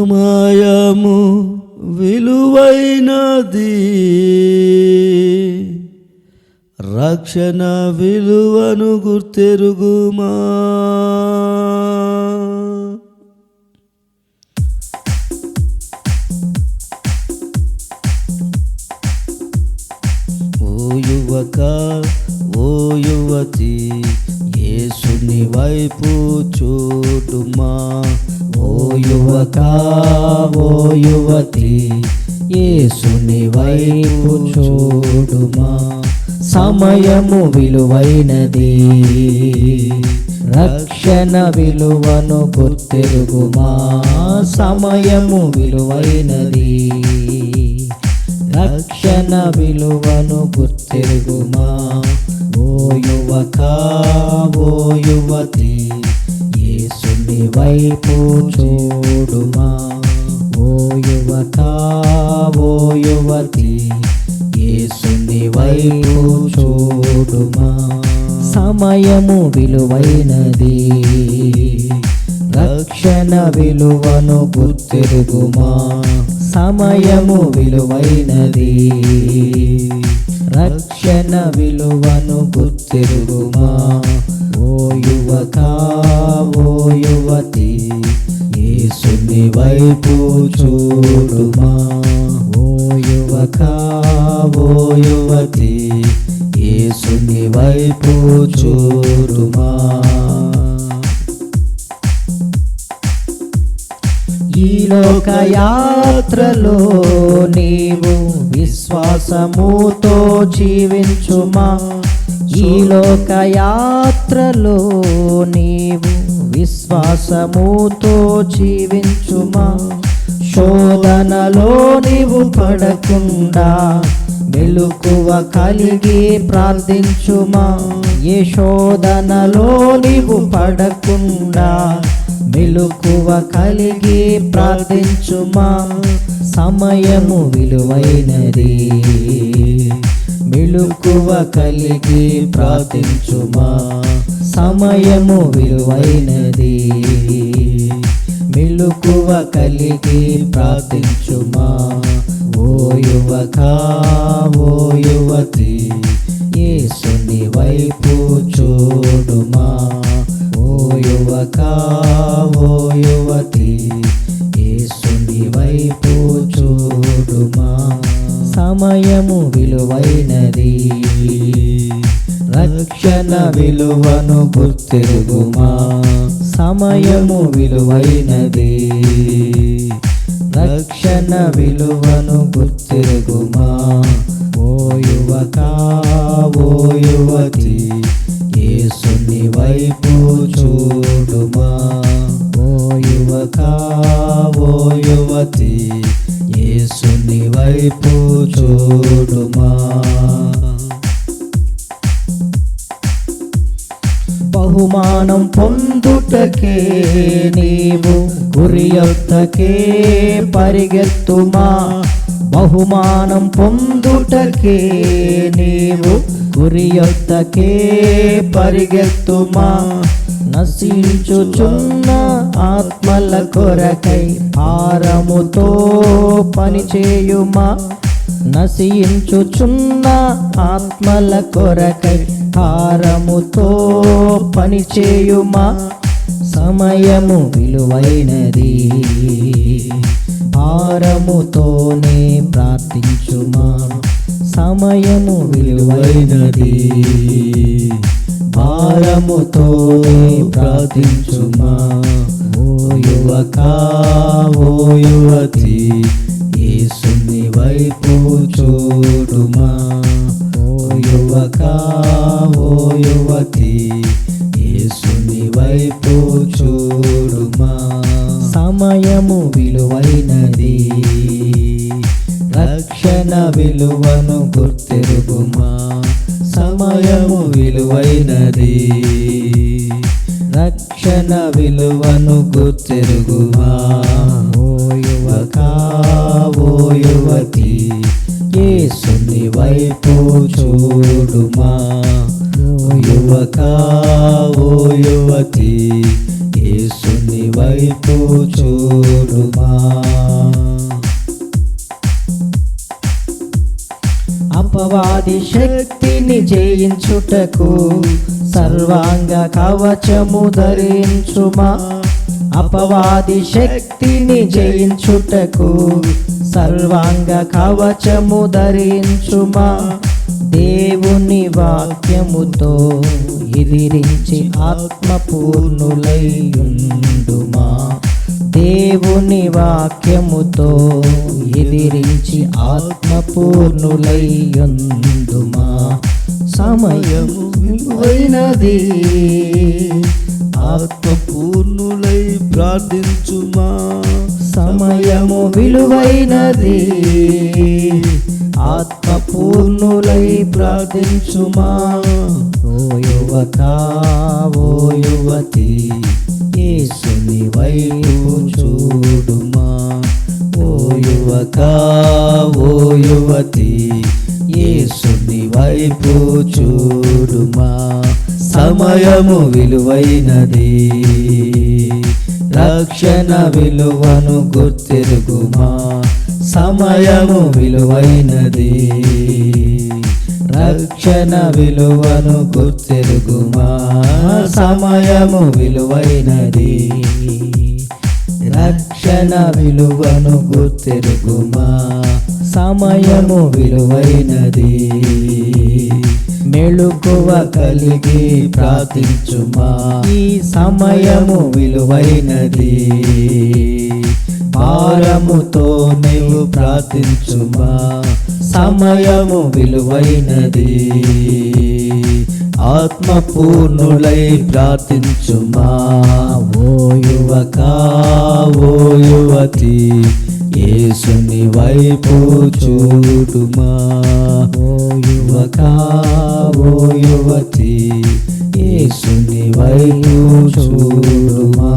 సమయము విలువైనది. రక్షణ విలువను గుర్తెరుగుమా? ఓ యువక ఓ యువతి యేసుని వైపు చూడుమా? ఓ యువక సమయము విలువైనది. రక్షణ విలువను గుర్తెరుగుమా సమయము విలువైనది. రక్షణ విలువను గుర్తెరుగుమా ఓ యువక ఓ యువతి యేసుని వైపు చూడుమా ఓ యువక ఓ యువతి. వైపు చూడుమా. సమయము విలువైనది. రక్షణ విలువను గుర్తిరుగుమా. సమయము విలువైనది. రక్షణ విలువను గుర్తిరుగుమా. ఓ యువక ఓ యువతి యేసుని వైపు చూడుమా. ఓ యువక ఓ యువతి ఏసుని వైపు చూరుమా ఈ లోక యాత్రలో నీవు విశ్వాసముతో జీవించుమా. ఈ లోక యాత్రలో నీవు విశ్వాసముతో జీవించుమా. శోధనలో నీవు పడకుండా మెలుకువ కలిగి ప్రార్థించుమా. ఏ శోధనలో నీవు పడకుండా మెలుకువ కలిగి ప్రార్థించుమా. సమయము విలువైనది. మెలుకువ కలిగి ప్రార్థించుమా. సమయము విలువైనది. మెలుకువ కలిగి ప్రార్థించుమా? ఓ యువక ఓ యువతి ఏసుని వైపు చూడుమా? ఓ యువక ఓ యువతి ఏసుని వైపు చూడుమా? సమయము విలువైనది రక్షణ విలువను గుర్తిరుగుమా? సమయము విలువైనది. రక్షణ విలువను గుర్తిరుగుమా? ఓ యువత ఓ యువతి ఏసుని వైపు చూడుమా? ఓ యువత ఓ యువతి ఏసుని వైపు చూడుమా? బహుమానం పొందుటకే నీవు గురియొద్దకే పరిగెత్తుమా? బహుమానం పొందుటకే నీవు గురియొద్దకే పరిగెత్తుమా? నశించుచున్న ఆత్మల కొరకై హారముతో పనిచేయుమా? నశించుచున్న ఆత్మల కొరకై హారముతో పనిచేయుమా? సమయము విలువైనది. భారముతోనే ప్రార్థించుమా? సమయము విలువైనది. భారముతో ప్రార్థించుమా? ఓ యువక ఓ యువతి ఏసుని వైపు చూడుమా. ఓ యువక ఓ యువతి యేసుని వైపు చూడుమా. సమయము విలువైనది రక్షణ విలువను గుర్తెరుగుమా. సమయము విలువైనది రక్షణ విలువను గుర్తెరుగుమా. అపవాది శక్తిని జయించుటకు సర్వాంగ కవచము ధరించుమా? అపవాది శక్తిని జయించుటకు సర్వాంగ కవచము ధరించుమా? దేవుని వాక్యముతో ఎదిరించి ఆత్మపూర్ణులైయుండుమా దేవుని వాక్యముతో ఎదిరించి ఆత్మపూర్ణులైయుందుమా సమయము విలువైనది ఆత్మపూర్ణులై ప్రార్థించుమా. సమయము విలువైనది. ఆత్మపూర్ణులై ప్రార్థించుమా. ఓ యువక ఓ యువతి యేసుని వైపు చూడుమా. ఓ యువక ఓ యువతి యేసుని వైపు చూడుమా. సమయము విలువైనది రక్షణ విలువను గుర్తిరుగుమా. సమయము విలువైనది. రక్షణ విలువను గుర్తెరుగుమా సమయము విలువైనది. రక్షణ విలువను గుర్తెరుగుమా సమయము విలువైనది. మెళుకువ కలిగి ప్రార్థించుమా ఈ సమయము విలువైనది. భారముతో నీవు ప్రార్థించుమా సమయము విలువైనది. ఆత్మపూర్ణులై ప్రార్థించుమా ఓ యువక ఓ యువతి యేసుని వైపు చూడుమా. ఓ యువక ఓ యువతి యేసుని వైపు చూడుమా.